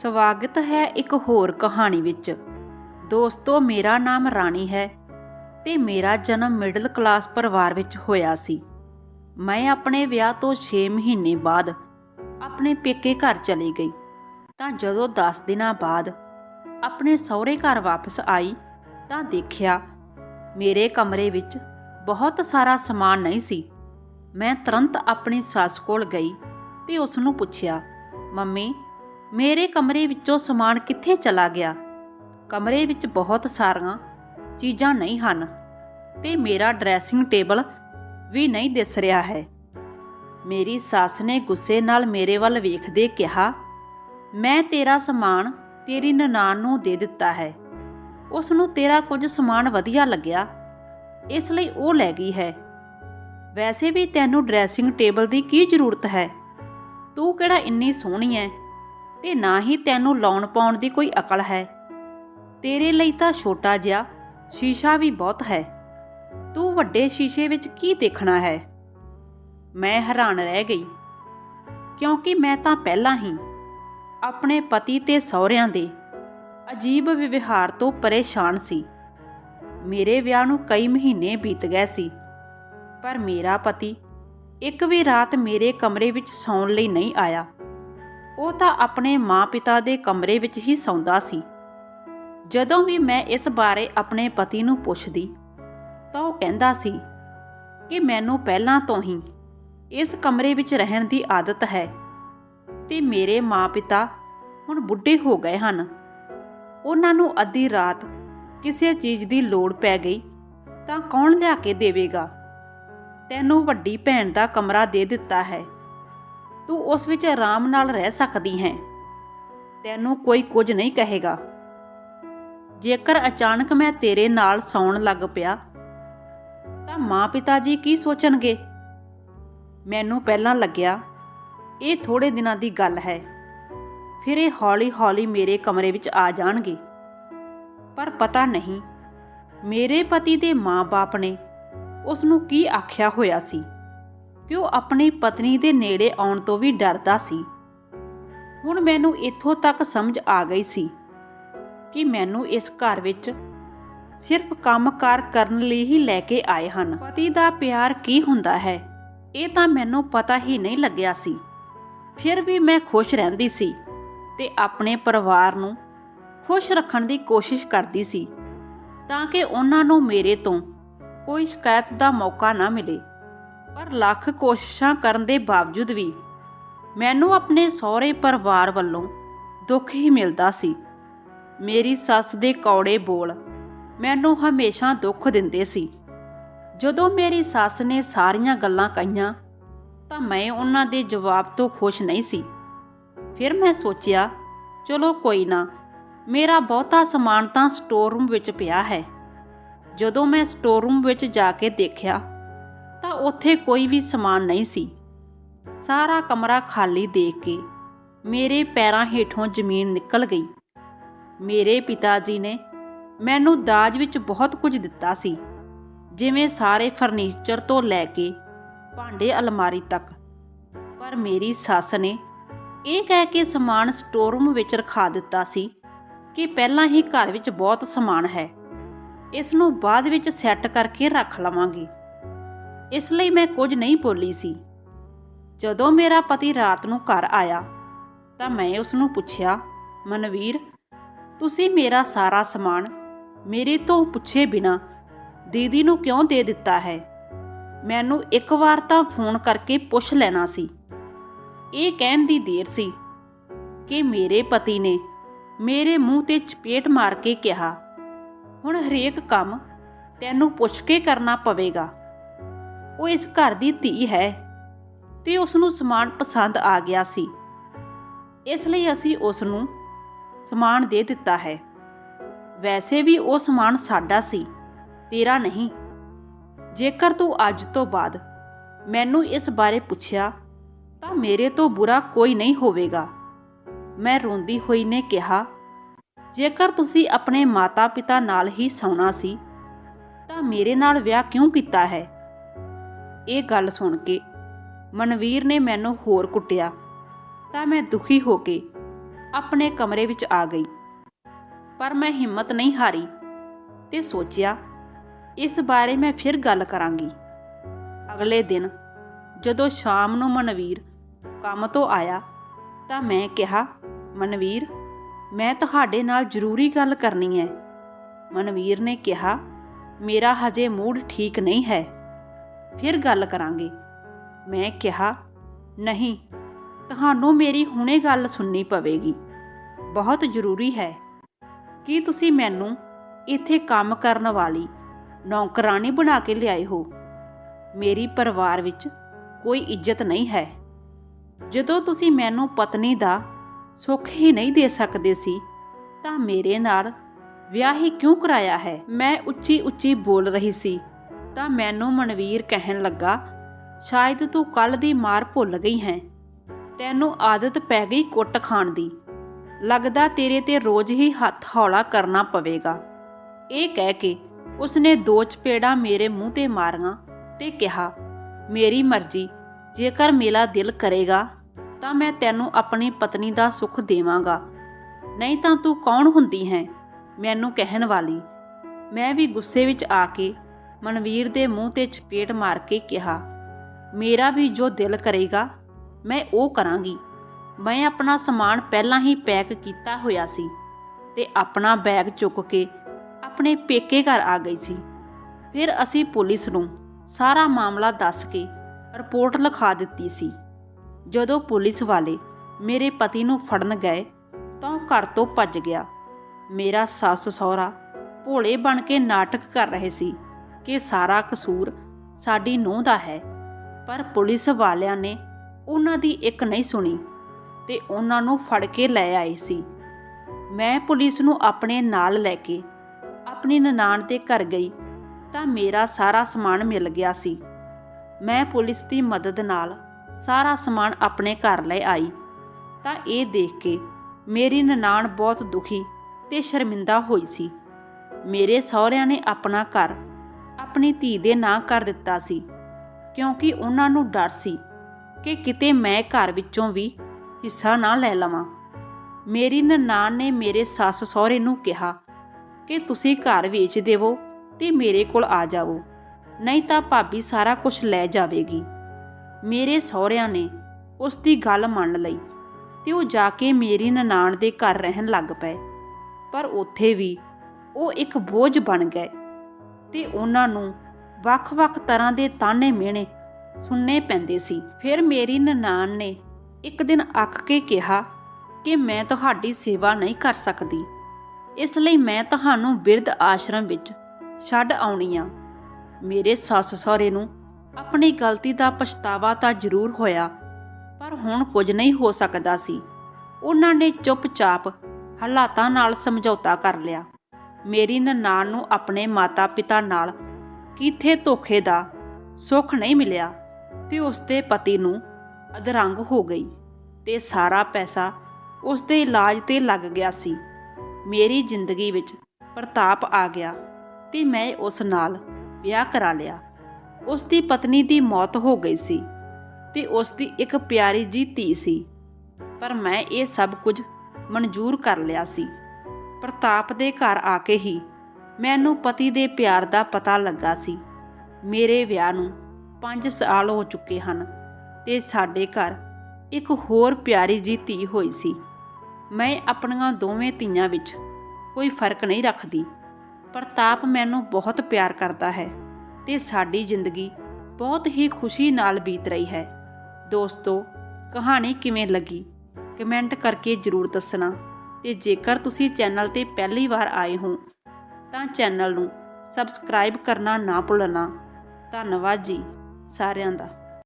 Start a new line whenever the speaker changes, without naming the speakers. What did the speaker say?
ਸਵਾਗਤ ਹੈ ਇੱਕ ਹੋਰ ਕਹਾਣੀ ਵਿੱਚ। ਦੋਸਤੋ, ਮੇਰਾ ਨਾਮ ਰਾਣੀ ਹੈ ਤੇ ਮੇਰਾ ਜਨਮ ਮਿਡਲ ਕਲਾਸ ਪਰਿਵਾਰ ਵਿੱਚ ਹੋਇਆ ਸੀ। ਮੈਂ ਆਪਣੇ ਵਿਆਹ ਤੋਂ 6 ਮਹੀਨੇ ਬਾਅਦ ਆਪਣੇ ਪੇਕੇ ਘਰ ਚਲੀ ਗਈ। ਤਾਂ ਜਦੋਂ 10 ਦਿਨਾਂ ਬਾਅਦ ਆਪਣੇ ਸਹੁਰੇ ਘਰ ਵਾਪਸ ਆਈ ਤਾਂ ਦੇਖਿਆ ਮੇਰੇ ਕਮਰੇ ਵਿੱਚ ਬਹੁਤ ਸਾਰਾ ਸਮਾਨ ਨਹੀਂ ਸੀ। ਮੈਂ ਤੁਰੰਤ ਆਪਣੀ ਸੱਸ ਕੋਲ ਗਈ ਤੇ ਉਸ ਨੂੰ ਪੁੱਛਿਆ, ਮੰਮੀ ਮੇਰੇ ਕਮਰੇ ਵਿੱਚੋਂ ਸਮਾਨ ਕਿੱਥੇ ਚਲਾ ਗਿਆ? ਕਮਰੇ ਵਿੱਚ ਬਹੁਤ ਸਾਰੀਆਂ ਚੀਜ਼ਾਂ ਨਹੀਂ ਹਨ ਤੇ ਮੇਰਾ ਡਰੈਸਿੰਗ ਟੇਬਲ ਵੀ ਨਹੀਂ ਦਿਸ ਰਿਹਾ ਹੈ। ਮੇਰੀ ਸੱਸ ਨੇ ਗੁੱਸੇ ਨਾਲ ਮੇਰੇ ਵੱਲ ਵੇਖਦੇ ਕਿਹਾ, ਮੈਂ ਤੇਰਾ ਸਮਾਨ ਤੇਰੀ ਨਨਾਣ ਨੂੰ ਦੇ ਦਿੱਤਾ ਹੈ। ਉਸ ਨੂੰ ਤੇਰਾ ਕੁਝ ਸਮਾਨ ਵਧੀਆ ਲੱਗਿਆ। ਇਸ ਲਈ ਉਹ ਲੈ ਗਈ ਹੈ। ਵੈਸੇ ਵੀ ਤੈਨੂੰ ਡਰੈਸਿੰਗ ਟੇਬਲ ਦੀ ਕੀ ਜ਼ਰੂਰਤ ਹੈ? ਤੂੰ ਕਿਹੜਾ ਇੰਨੀ ਸੋਹਣੀ ਹੈ? ਤੇ ਨਾ ਹੀ ਤੈਨੂੰ ਲਾਉਣ ਪਾਉਣ ਦੀ ਕੋਈ ਅਕਲ ਹੈ। ਤੇਰੇ ਲਈ ਤਾਂ ਛੋਟਾ ਜਿਹਾ ਸ਼ੀਸ਼ਾ ਵੀ ਬਹੁਤ ਹੈ। ਤੂੰ ਵੱਡੇ ਸ਼ੀਸ਼ੇ ਵਿੱਚ ਕੀ ਦੇਖਣਾ ਹੈ? ਮੈਂ ਹੈਰਾਨ ਰਹਿ ਗਈ, ਕਿਉਂਕਿ ਮੈਂ ਤਾਂ ਪਹਿਲਾਂ ਹੀ ਆਪਣੇ ਪਤੀ ਤੇ ਸਹੁਰਿਆਂ ਦੇ ਅਜੀਬ ਵਿਵਹਾਰ ਤੋਂ ਪਰੇਸ਼ਾਨ ਸੀ। ਮੇਰੇ ਵਿਆਹ ਨੂੰ ਕਈ ਮਹੀਨੇ ਬੀਤ ਗਏ ਸੀ, ਪਰ ਮੇਰਾ ਪਤੀ ਇੱਕ ਵੀ ਰਾਤ ਮੇਰੇ ਕਮਰੇ ਵਿੱਚ ਸੌਣ ਲਈ ਨਹੀਂ ਆਇਆ। ਉਹ ਤਾਂ ਆਪਣੇ ਮਾਂ-ਪਿਤਾ ਦੇ ਕਮਰੇ ਵਿੱਚ ਹੀ ਸੌਂਦਾ ਸੀ। ਜਦੋਂ ਵੀ ਮੈਂ ਇਸ ਬਾਰੇ ਆਪਣੇ ਪਤੀ ਨੂੰ ਪੁੱਛਦੀ, ਤਾਂ ਉਹ ਕਹਿੰਦਾ ਸੀ ਕਿ ਮੈਨੂੰ ਪਹਿਲਾਂ ਤੋਂ ਹੀ ਇਸ ਕਮਰੇ ਵਿੱਚ ਰਹਿਣ ਦੀ ਆਦਤ ਹੈ ਤੇ ਮੇਰੇ ਮਾਂ-ਪਿਤਾ ਹੁਣ ਬੁੱਢੇ ਹੋ ਗਏ ਹਨ। ਉਹਨਾਂ ਨੂੰ ਅੱਧੀ ਰਾਤ ਕਿਸੇ ਚੀਜ਼ ਦੀ ਲੋੜ ਪੈ ਗਈ ਤਾਂ ਕੌਣ ਲਿਆ ਕੇ ਦੇਵੇਗਾ? ਤੈਨੂੰ ਵੱਡੀ ਭੈਣ ਦਾ ਕਮਰਾ ਦੇ ਦਿੱਤਾ ਹੈ। ਤੂੰ ਉਸ ਵਿੱਚ ਆਰਾਮ ਨਾਲ ਰਹਿ ਸਕਦੀ ਹੈ। ਤੈਨੂੰ ਕੋਈ ਕੁਝ ਨਹੀਂ ਕਹੇਗਾ। ਜੇਕਰ ਅਚਾਨਕ ਮੈਂ ਤੇਰੇ ਨਾਲ ਸੌਣ ਲੱਗ ਪਿਆ, ਤਾਂ ਮਾਂ-ਪਿਤਾ ਜੀ ਕੀ ਸੋਚਣਗੇ? ਮੈਨੂੰ ਪਹਿਲਾਂ ਲੱਗਿਆ, ਇਹ ਥੋੜੇ ਦਿਨਾਂ ਦੀ ਗੱਲ ਹੈ। ਫਿਰ ਇਹ ਹੌਲੀ-ਹੌਲੀ ਮੇਰੇ ਕਮਰੇ ਵਿੱਚ ਆ ਜਾਣਗੇ। ਪਰ ਪਤਾ ਨਹੀਂ, ਮੇਰੇ ਪਤੀ ਦੇ ਮਾਂ-ਬਾਪ ਨੇ ਉਸ ਨੂੰ ਕੀ ਆਖਿਆ ਹੋਇਆ ਸੀ। ਕਿ ਉਹ ਆਪਣੀ ਪਤਨੀ ਦੇ ਨੇੜੇ ਆਉਣ ਤੋਂ ਵੀ ਡਰਦਾ ਸੀ। ਹੁਣ ਮੈਨੂੰ ਇੱਥੋਂ ਤੱਕ ਸਮਝ ਆ ਗਈ ਸੀ ਕਿ ਮੈਨੂੰ ਇਸ ਘਰ ਵਿੱਚ ਸਿਰਫ ਕੰਮਕਾਰ ਕਰਨ ਲਈ ਹੀ ਲੈ ਕੇ ਆਏ ਹਨ। ਪਤੀ ਦਾ ਪਿਆਰ ਕੀ ਹੁੰਦਾ ਹੈ, ਇਹ ਤਾਂ ਮੈਨੂੰ ਪਤਾ ਹੀ ਨਹੀਂ ਲੱਗਿਆ ਸੀ। ਫਿਰ ਵੀ ਮੈਂ ਖੁਸ਼ ਰਹਿੰਦੀ ਸੀ ਤੇ ਆਪਣੇ ਪਰਿਵਾਰ ਨੂੰ ਖੁਸ਼ ਰੱਖਣ ਦੀ ਕੋਸ਼ਿਸ਼ ਕਰਦੀ ਸੀ ਤਾਂ ਕਿ ਉਹਨਾਂ ਨੂੰ ਮੇਰੇ ਤੋਂ ਕੋਈ ਸ਼ਿਕਾਇਤ ਦਾ ਮੌਕਾ ਨਾ ਮਿਲੇ। ਪਰ ਲੱਖ ਕੋਸ਼ਿਸ਼ਾਂ ਕਰਨ ਦੇ ਬਾਵਜੂਦ ਵੀ ਮੈਨੂੰ ਆਪਣੇ ਸਹੁਰੇ ਪਰਿਵਾਰ ਵੱਲੋਂ ਦੁੱਖ ਹੀ ਮਿਲਦਾ ਸੀ। ਮੇਰੀ ਸੱਸ ਦੇ ਕੌੜੇ ਬੋਲ ਮੈਨੂੰ ਹਮੇਸ਼ਾ ਦੁੱਖ ਦਿੰਦੇ ਸੀ। ਜਦੋਂ ਮੇਰੀ ਸੱਸ ਨੇ ਸਾਰੀਆਂ ਗੱਲਾਂ ਕਹੀਆਂ, ਤਾਂ ਮੈਂ ਉਹਨਾਂ ਦੇ ਜਵਾਬ ਤੋਂ ਖੁਸ਼ ਨਹੀਂ ਸੀ। ਫਿਰ ਮੈਂ ਸੋਚਿਆ, ਚਲੋ ਕੋਈ ਨਾ, ਮੇਰਾ ਬਹੁਤਾ ਸਮਾਨ ਤਾਂ ਸਟੋਰ ਰੂਮ ਵਿੱਚ ਪਿਆ ਹੈ। ਜਦੋਂ ਮੈਂ ਸਟੋਰ ਰੂਮ ਵਿੱਚ ਜਾ ਕੇ ਦੇਖਿਆ ਉੱਥੇ ਕੋਈ ਵੀ ਸਮਾਨ ਨਹੀਂ ਸੀ। ਸਾਰਾ ਕਮਰਾ ਖਾਲੀ ਦੇਖ ਕੇ ਮੇਰੇ ਪੈਰਾਂ ਹੇਠੋਂ ਜ਼ਮੀਨ ਨਿਕਲ ਗਈ। ਮੇਰੇ ਪਿਤਾ ਜੀ ਨੇ ਮੈਨੂੰ ਦਾਜ ਵਿੱਚ ਬਹੁਤ ਕੁਝ ਦਿੱਤਾ ਸੀ, ਜਿਵੇਂ ਸਾਰੇ ਫਰਨੀਚਰ ਤੋਂ ਲੈ ਕੇ ਭਾਂਡੇ ਅਲਮਾਰੀ ਤੱਕ। ਪਰ ਮੇਰੀ ਸੱਸ ਨੇ ਇਹ ਕਹਿ ਕੇ ਸਮਾਨ ਸਟੋਰ ਰੂਮ ਵਿੱਚ ਰਖਾ ਦਿੱਤਾ ਸੀ ਕਿ ਪਹਿਲਾਂ ਹੀ ਘਰ ਵਿੱਚ ਬਹੁਤ ਸਮਾਨ ਹੈ। ਇਸ ਨੂੰ ਬਾਅਦ ਵਿੱਚ ਸੈੱਟ ਕਰਕੇ ਰੱਖ ਲਵਾਂਗੇ। ਇਸ ਲਈ ਮੈਂ ਕੁਝ ਨਹੀਂ ਬੋਲੀ ਸੀ। ਜਦੋਂ ਮੇਰਾ ਪਤੀ ਰਾਤ ਨੂੰ ਘਰ ਆਇਆ, ਤਾਂ ਮੈਂ ਉਸ ਨੂੰ ਪੁੱਛਿਆ, ਮਨਵੀਰ, ਤੁਸੀਂ ਮੇਰਾ ਸਾਰਾ ਸਮਾਨ ਮੇਰੇ ਤੋਂ ਪੁੱਛੇ ਬਿਨਾ ਦੀਦੀ ਨੂੰ ਕਿਉਂ ਦੇ ਦਿੱਤਾ ਹੈ? ਮੈਨੂੰ ਇੱਕ ਵਾਰ ਤਾਂ ਫੋਨ ਕਰਕੇ ਪੁੱਛ ਲੈਣਾ ਸੀ। ਇਹ ਕਹਿਣ ਦੀ ਦੇਰ ਸੀ ਕਿ ਮੇਰੇ ਪਤੀ ਨੇ ਮੇਰੇ ਮੂੰਹ ਤੇ ਚਪੇਟ ਮਾਰ ਕੇ ਕਿਹਾ, ਹੁਣ ਹਰੇਕ ਕੰਮ ਤੈਨੂੰ ਪੁੱਛ ਕੇ ਕਰਨਾ ਪਵੇਗਾ। ਉਹ ਇਸ ਘਰ ਦੀ ਧੀ ਹੈ ਤੇ ਉਸ ਨੂੰ ਸਮਾਨ ਪਸੰਦ ਆ ਗਿਆ ਸੀ। ਇਸ ਲਈ ਅਸੀਂ ਉਸ ਨੂੰ ਸਮਾਨ ਦੇ ਦਿੱਤਾ ਹੈ। ਵੈਸੇ ਵੀ ਉਹ ਸਮਾਨ ਸਾਡਾ ਸੀ, ਤੇਰਾ ਨਹੀਂ। ਜੇਕਰ ਤੂੰ ਅੱਜ ਤੋਂ ਬਾਅਦ ਮੈਨੂੰ ਇਸ ਬਾਰੇ ਪੁੱਛਿਆ, ਤਾਂ ਮੇਰੇ ਤੋਂ ਬੁਰਾ ਕੋਈ ਨਹੀਂ ਹੋਵੇਗਾ। ਮੈਂ ਰੋਂਦੀ ਹੋਈ ਨੇ ਕਿਹਾ, ਜੇਕਰ ਤੁਸੀਂ ਆਪਣੇ ਮਾਤਾ-ਪਿਤਾ ਨਾਲ ਹੀ ਸੌਣਾ ਸੀ, ਤਾਂ ਮੇਰੇ ਨਾਲ ਵਿਆਹ ਕਿਉਂ ਕੀਤਾ ਹੈ? ਇਹ ਗੱਲ ਸੁਣ ਕੇ ਮਨਵੀਰ ਨੇ ਮੈਨੂੰ ਹੋਰ ਕੁੱਟਿਆ। ਤਾਂ ਮੈਂ ਦੁਖੀ ਹੋ ਕੇ ਆਪਣੇ ਕਮਰੇ ਵਿੱਚ ਆ ਗਈ। ਪਰ ਮੈਂ ਹਿੰਮਤ ਨਹੀਂ ਹਾਰੀ ਤੇ ਸੋਚਿਆ, ਇਸ ਬਾਰੇ ਮੈਂ ਫਿਰ ਗੱਲ ਕਰਾਂਗੀ। ਅਗਲੇ ਦਿਨ ਜਦੋਂ ਸ਼ਾਮ ਨੂੰ ਮਨਵੀਰ ਕੰਮ ਤੋਂ ਆਇਆ, ਤਾਂ ਮੈਂ ਕਿਹਾ, ਮਨਵੀਰ, ਮੈਂ ਤੁਹਾਡੇ ਨਾਲ ਜ਼ਰੂਰੀ ਗੱਲ ਕਰਨੀ ਹੈ। ਮਨਵੀਰ ਨੇ ਕਿਹਾ, ਮੇਰਾ ਹਜੇ ਮੂਡ ਠੀਕ ਨਹੀਂ ਹੈ। ਫਿਰ ਗੱਲ ਕਰਾਂਗੇ। ਮੈਂ ਕਿਹਾ, ਨਹੀਂ, ਤੁਹਾਨੂੰ ਮੇਰੀ ਹੁਣੇ ਗੱਲ ਸੁਣਨੀ ਪਵੇਗੀ। ਬਹੁਤ ਜ਼ਰੂਰੀ ਹੈ। ਕੀ ਤੁਸੀਂ ਮੈਨੂੰ ਇੱਥੇ ਕੰਮ ਕਰਨ ਵਾਲੀ ਨੌਕਰਾਨੀ ਬਣਾ ਕੇ ਲਿਆਏ ਹੋ? ਮੇਰੀ ਪਰਿਵਾਰ ਵਿੱਚ ਕੋਈ ਇੱਜ਼ਤ ਨਹੀਂ ਹੈ। ਜਦੋਂ ਤੁਸੀਂ ਮੈਨੂੰ ਪਤਨੀ ਦਾ ਸੁੱਖ ਹੀ ਨਹੀਂ ਦੇ ਸਕਦੇ ਸੀ, ਤਾਂ ਮੇਰੇ ਨਾਲ ਵਿਆਹ ਹੀ ਕਿਉਂ ਕਰਾਇਆ ਹੈ? ਮੈਂ ਉੱਚੀ ਉੱਚੀ ਬੋਲ ਰਹੀ ਸੀ। ਤਾਂ ਮੈਨੂੰ ਮਨਵੀਰ ਕਹਿਣ ਲੱਗਾ, ਸ਼ਾਇਦ ਤੂੰ ਕੱਲ ਦੀ ਮਾਰ ਭੁੱਲ ਗਈ ਹੈ। ਤੈਨੂੰ ਆਦਤ ਪੈ ਗਈ ਕੁੱਟ ਖਾਣ ਦੀ। ਲੱਗਦਾ ਤੇਰੇ ਤੇ ਰੋਜ਼ ਹੀ ਹੱਥ ਹੌਲਾ ਕਰਨਾ ਪਵੇਗਾ। ਇਹ ਕਹਿ ਕੇ ਉਸਨੇ ਦੋ ਚਪੇੜਾਂ ਮੇਰੇ ਮੂੰਹ ਤੇ ਮਾਰੀਆਂ ਤੇ ਕਿਹਾ, ਮੇਰੀ ਮਰਜ਼ੀ, ਜੇਕਰ ਮੇਰਾ ਦਿਲ ਕਰੇਗਾ, ਤਾਂ ਮੈਂ ਤੈਨੂੰ ਆਪਣੀ ਪਤਨੀ ਦਾ ਸੁੱਖ ਦੇਵਾਂਗਾ। ਨਹੀਂ ਤਾਂ ਤੂੰ ਕੌਣ ਹੁੰਦੀ ਹੈ? ਮੈਨੂੰ ਕਹਿਣ ਵਾਲੀ। ਮੈਂ ਵੀ ਗੁੱਸੇ ਵਿੱਚ ਆ ਕੇ ਮਨਵੀਰ ਦੇ ਮੂੰਹ ਤੇ ਚਪੇਟ ਮਾਰ ਕੇ ਕਿਹਾ, ਮੇਰਾ ਵੀ ਜੋ ਦਿਲ ਕਰੇਗਾ, ਮੈਂ ਉਹ ਕਰਾਂਗੀ। ਮੈਂ ਆਪਣਾ ਸਮਾਨ ਪਹਿਲਾਂ ਹੀ ਪੈਕ ਕੀਤਾ ਹੋਇਆ ਸੀ ਤੇ ਆਪਣਾ ਬੈਗ ਚੁੱਕ ਕੇ ਆਪਣੇ ਪੇਕੇ ਘਰ ਆ ਗਈ ਸੀ। ਫਿਰ ਅਸੀਂ ਪੁਲਿਸ ਨੂੰ ਸਾਰਾ ਮਾਮਲਾ ਦੱਸ ਕੇ ਰਿਪੋਰਟ ਲਿਖਾ ਦਿੱਤੀ ਸੀ। ਜਦੋਂ ਪੁਲਿਸ ਵਾਲੇ ਮੇਰੇ ਪਤੀ ਨੂੰ ਫੜਨ ਗਏ ਤਾਂ ਉਹ ਘਰ ਤੋਂ ਭੱਜ ਗਿਆ। ਮੇਰਾ ਸੱਸ ਸਹੁਰਾ ਭੋਲੇ ਬਣ ਕੇ ਨਾਟਕ ਕਰ ਰਹੇ ਸੀ। ਕਿ ਸਾਰਾ ਕਸੂਰ ਸਾਡੀ ਨੂੰਹ ਦਾ ਹੈ। ਪਰ ਪੁਲਿਸ ਵਾਲਿਆਂ ਨੇ ਉਹਨਾਂ ਦੀ ਇੱਕ ਨਹੀਂ ਸੁਣੀ ਤੇ ਉਹਨਾਂ ਨੂੰ ਫੜ ਕੇ ਲੈ ਆਏ ਸੀ। ਮੈਂ ਪੁਲਿਸ ਨੂੰ ਆਪਣੇ ਨਾਲ ਲੈ ਕੇ ਆਪਣੀ ਨਨਾਣ ਦੇ ਘਰ ਗਈ ਤਾਂ ਮੇਰਾ ਸਾਰਾ ਸਮਾਨ ਮਿਲ ਗਿਆ ਸੀ। ਮੈਂ ਪੁਲਿਸ ਦੀ ਮਦਦ ਨਾਲ ਸਾਰਾ ਸਮਾਨ ਆਪਣੇ ਘਰ ਲੈ ਆਈ ਤਾਂ ਇਹ ਦੇਖ ਕੇ ਮੇਰੀ ਨਨਾਣ ਬਹੁਤ ਦੁਖੀ ਤੇ ਸ਼ਰਮਿੰਦਾ ਹੋਈ ਸੀ। ਮੇਰੇ ਸਹੁਰਿਆਂ ਨੇ ਆਪਣਾ ਘਰ ਆਪਣੀ ਧੀ ਦੇ ਨਾਂ ਕਰ ਦਿੱਤਾ ਸੀ, ਕਿਉਂਕਿ ਉਹਨਾਂ ਨੂੰ ਡਰ ਸੀ ਕਿ ਕਿਤੇ ਮੈਂ ਘਰ ਵਿੱਚੋਂ ਵੀ ਹਿੱਸਾ ਨਾ ਲੈ ਲਵਾਂ। ਮੇਰੀ ਨਨਾਣ ਨੇ ਮੇਰੇ ਸੱਸ ਸਹੁਰੇ ਨੂੰ ਕਿਹਾ ਕਿ ਤੁਸੀਂ ਘਰ ਵੇਚ ਦੇਵੋ ਤੇ ਮੇਰੇ ਕੋਲ ਆ ਜਾਵੋ, ਨਹੀਂ ਤਾਂ ਭਾਬੀ ਸਾਰਾ ਕੁਝ ਲੈ ਜਾਵੇਗੀ। ਮੇਰੇ ਸਹੁਰਿਆਂ ਨੇ ਉਸ ਦੀ ਗੱਲ ਮੰਨ ਲਈ ਤੇ ਉਹ ਜਾ ਕੇ ਮੇਰੀ ਨਨਾਣ ਦੇ ਘਰ ਰਹਿਣ ਲੱਗ ਪਏ, ਪਰ ਉੱਥੇ ਵੀ ਉਹ ਇੱਕ ਬੋਝ ਬਣ ਗਏ। ਤੇ ਉਹਨਾਂ ਨੂੰ ਵੱਖ-ਵੱਖ ਤਰ੍ਹਾਂ ਦੇ ਤਾਨੇ ਮਿਹਣੇ ਸੁਣਨੇ ਪੈਂਦੇ ਸੀ। ਫਿਰ ਮੇਰੀ ਨਨਾਣ ਨੇ ਇੱਕ ਦਿਨ ਅੱਕ ਕੇ ਕਿਹਾ ਕਿ ਮੈਂ ਤੁਹਾਡੀ ਸੇਵਾ ਨਹੀਂ ਕਰ ਸਕਦੀ। ਇਸ ਲਈ ਮੈਂ ਤੁਹਾਨੂੰ ਬਿਰਧ ਆਸ਼ਰਮ ਵਿੱਚ ਛੱਡ ਆਉਣੀ ਆ। ਮੇਰੇ ਸੱਸ ਸਹੁਰੇ ਨੂੰ ਆਪਣੀ ਗਲਤੀ ਦਾ ਪਛਤਾਵਾ ਤਾਂ ਜ਼ਰੂਰ ਹੋਇਆ, ਪਰ ਹੁਣ ਕੁਝ ਨਹੀਂ ਹੋ ਸਕਦਾ ਸੀ। ਉਹਨਾਂ ਨੇ ਚੁੱਪਚਾਪ ਹਾਲਾਤਾਂ ਨਾਲ ਸਮਝੌਤਾ ਕਰ ਲਿਆ। ਮੇਰੀ ਨਨਾਣ ਨੂੰ ਆਪਣੇ ਮਾਤਾ-ਪਿਤਾ ਨਾਲ ਕੀਥੇ ਧੋਖੇ ਦਾ ਸੁੱਖ ਨਹੀਂ ਮਿਲਿਆ ਤੇ ਉਸਦੇ ਪਤੀ ਨੂੰ ਅਧਰੰਗ ਹੋ ਗਈ ਤੇ ਸਾਰਾ ਪੈਸਾ ਉਸਦੇ ਇਲਾਜ ਤੇ ਲੱਗ ਗਿਆ ਸੀ। ਮੇਰੀ ਜ਼ਿੰਦਗੀ ਵਿੱਚ ਪ੍ਰਤਾਪ ਆ ਗਿਆ ਤੇ ਮੈਂ ਉਸ ਨਾਲ ਵਿਆਹ ਕਰਾ ਲਿਆ। ਉਸ ਦੀ ਪਤਨੀ ਦੀ ਮੌਤ ਹੋ ਗਈ ਸੀ ਤੇ ਉਸ ਦੀ ਇੱਕ ਪਿਆਰੀ ਜੀ ਧੀ ਸੀ। ਪਰ ਮੈਂ ਇਹ ਸਭ ਕੁਝ ਮਨਜ਼ੂਰ ਕਰ ਲਿਆ ਸੀ। ਪ੍ਰਤਾਪ ਦੇ ਘਰ ਆ ਕੇ ਹੀ ਮੈਨੂੰ ਪਤੀ ਦੇ ਪਿਆਰ ਦਾ ਪਤਾ ਲੱਗਾ ਸੀ। ਮੇਰੇ ਵਿਆਹ ਨੂੰ 5 ਸਾਲ ਹੋ ਚੁੱਕੇ ਹਨ ਤੇ ਸਾਡੇ ਘਰ ਇੱਕ ਹੋਰ ਪਿਆਰੀ ਜੀ ਧੀ ਹੋਈ ਸੀ। ਮੈਂ ਆਪਣੀਆਂ ਦੋਵੇਂ ਧੀਆਂ ਵਿੱਚ ਕੋਈ ਫ਼ਰਕ ਨਹੀਂ ਰੱਖਦੀ। ਪ੍ਰਤਾਪ ਮੈਨੂੰ ਬਹੁਤ ਪਿਆਰ ਕਰਦਾ ਹੈ ਤੇ ਸਾਡੀ ਜ਼ਿੰਦਗੀ ਬਹੁਤ ਹੀ ਖੁਸ਼ੀ ਨਾਲ ਬੀਤ ਰਹੀ ਹੈ। ਦੋਸਤੋ, ਕਹਾਣੀ ਕਿਵੇਂ ਲੱਗੀ? ਕਮੈਂਟ ਕਰਕੇ ਜਰੂਰ ਦੱਸਣਾ। ਤੇ ਜੇਕਰ ਤੁਸੀਂ ਚੈਨਲ ਤੇ ਪਹਿਲੀ ਵਾਰ ਆਏ ਹੋ, ਤਾਂ ਚੈਨਲ ਨੂੰ ਸਬਸਕ੍ਰਾਈਬ ਕਰਨਾ ਨਾ ਭੁੱਲਣਾ। ਧੰਨਵਾਦ ਜੀ ਸਾਰਿਆਂ ਦਾ।